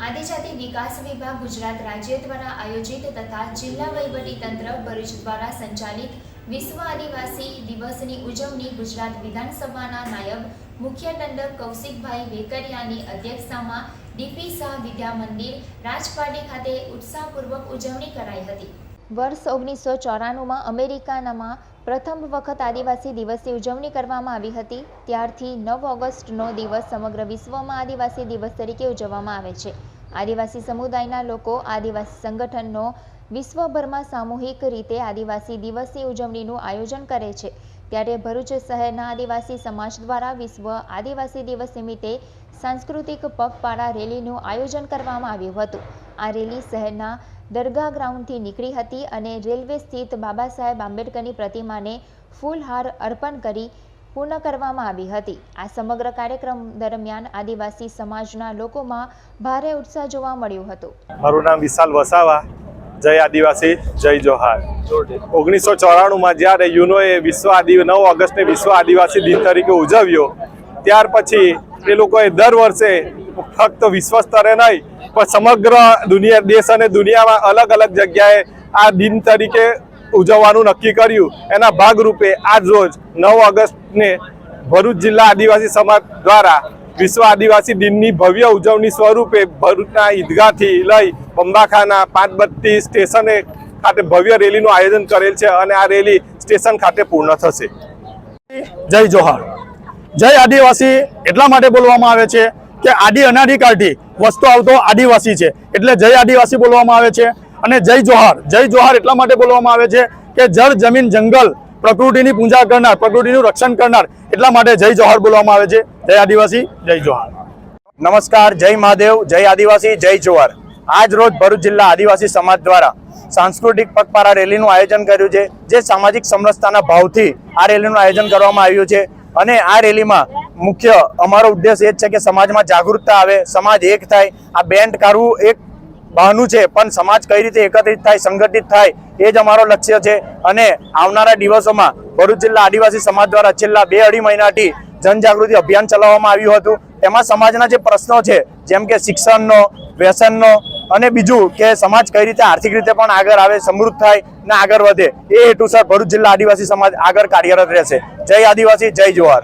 આદિજાતિ વિકાસ વિભાગ ગુજરાત રાજ્ય દ્વારા આયોજિત તથા જિલ્લા તંત્ર ભરૂચ દ્વારા સંચાલિત વિશ્વ આદિવાસી દિવસની ઉજવણી ગુજરાત વિધાનસભાના નાયબ મુખ્ય દંડક કૌશિકભાઈ વેકરિયાની અધ્યક્ષતામાં ડીપી શાહ વિદ્યા મંદિર રાજપાટી ખાતે ઉત્સાહપૂર્વક ઉજવણી કરાઈ હતી. વર્ષ ઓગણીસો ચોરાણુંમાં અમેરિકાનામાં પ્રથમ વખત આદિવાસી દિવસની ઉજવણી કરવામાં આવી હતી. ત્યારથી નવ ઓગસ્ટનો દિવસ સમગ્ર વિશ્વમાં આદિવાસી દિવસ તરીકે ઉજવવામાં આવે છે. આદિવાસી સમુદાયના લોકો આદિવાસી સંગઠનનો વિશ્વભરમાં સામૂહિક રીતે આદિવાસી દિવસની ઉજવણીનું આયોજન કરે છે. ત્યારે ભરૂચ શહેરના આદિવાસી સમાજ દ્વારા વિશ્વ આદિવાસી દિવસ નિમિત્તે સાંસ્કૃતિક પગપાળા રેલીનું આયોજન કરવામાં આવ્યું હતું. આ રેલી શહેરના દરગાહ ગ્રાઉન્ડથી નીકળી હતી અને રેલવે સ્થિત બાબા સાહેબ આંબેડકરની પ્રતિમાને ફૂલહાર અર્પણ કરી પૂર્ણ કરવામાં આવી હતી. આ સમગ્ર કાર્યક્રમ દરમિયાન આદિવાસી સમાજના લોકોમાં ભારે ઉત્સાહ જોવા મળ્યો હતો. મારું નામ વિશાલ વસાવા. જય આદિવાસી, જય જોહાર. ઓગણીસો ચોરાણુંમાં જ્યારે યુનોએ વિશ્વ આદિ, નવ ઓગસ્ટને વિશ્વ આદિવાસી દિન તરીકે ઉજવ્યો, ત્યાર પછી એ લોકોએ દર વર્ષે ફક્ત વિશ્વ સ્તરે નહીં પણ સમગ્ર દુનિયા દેશ અને દુનિયામાં અલગ અલગ જગ્યાએ આ દિન તરીકે ઉજવવાનું નક્કી કર્યું. એના ભાગરૂપે આજ રોજ નવ ઓગસ્ટને ભરૂચ જિલ્લા આદિવાસી સમાજ દ્વારા વિશ્વ આદિવાસી દિનની ભવ્ય ઉજવણી સ્વરૂપે ભરૂચના ઈદગાહથી લઈ બંબાખાના પાંચબત્તી સ્ટેશને ખાતે ભવ્ય રેલીનું આયોજન કરેલ છે અને આ રેલી સ્ટેશન ખાતે પૂર્ણ થશે. જય જોહાર. જય આદિવાસી એટલા માટે બોલવામાં આવે છે કે આદિ અનાધિકારથી વસ્તુ આવતો આદિવાસી છે. એટલે જય આદિવાસી બોલવામાં આવે છે અને જય જોહાર. જય જોહાર એટલા માટે બોલવામાં આવે છે કે જળ, જમીન, જંગલ, પ્રકૃતિની પૂજા કરનાર, પ્રકૃતિનું રક્ષણ કરનાર એટલા માટે જય જોહાર બોલવામાં આવે છે. જય આદિવાસી, જય જોહાર. નમસ્કાર, જય મહાદેવ, જય આદિવાસી, જય જોહાર. આજ રોજ ભરૂચ જિલ્લા આદિવાસી સમાજ દ્વારા સાંસ્કૃતિક પગપારા રેલીનું આયોજન કર્યું છે, જે સામાજિક સમરસતાના ભાવથી આ રેલીનું આયોજન કરવામાં આવ્યું છે. અને આ રેલીમાં મુખ્ય અમારો ઉદ્દેશ એ જ છે કે સમાજમાં જાગૃતતા આવે, સમાજ એક થાય. આ બેન્ડ કાઢવું એક બહાનું છે, પણ સમાજ કઈ રીતે એકત્રિત થાય, સંગઠિત થાય, એ જ અમારો લક્ષ્ય છે. અને આવનારા દિવસોમાં ભરૂચ જિલ્લા આદિવાસી સમાજ દ્વારા છેલ્લા બે અઢી મહિનાથી જનજાગૃતિ અભિયાન ચલાવવામાં આવ્યું હતું. તેમાં સમાજના જે પ્રશ્નો છે, જેમ કે શિક્ષણનો, વ્યસનનો અને બીજું કે સમાજ કઈ રીતે આર્થિક રીતે પણ આગળ આવે, સમૃદ્ધ થાય ને આગળ વધે, એ હેતુસર ભરૂચ જિલ્લા આદિવાસી સમાજ આગળ કાર્યરત રહેશે. જય આદિવાસી, જય જોહાર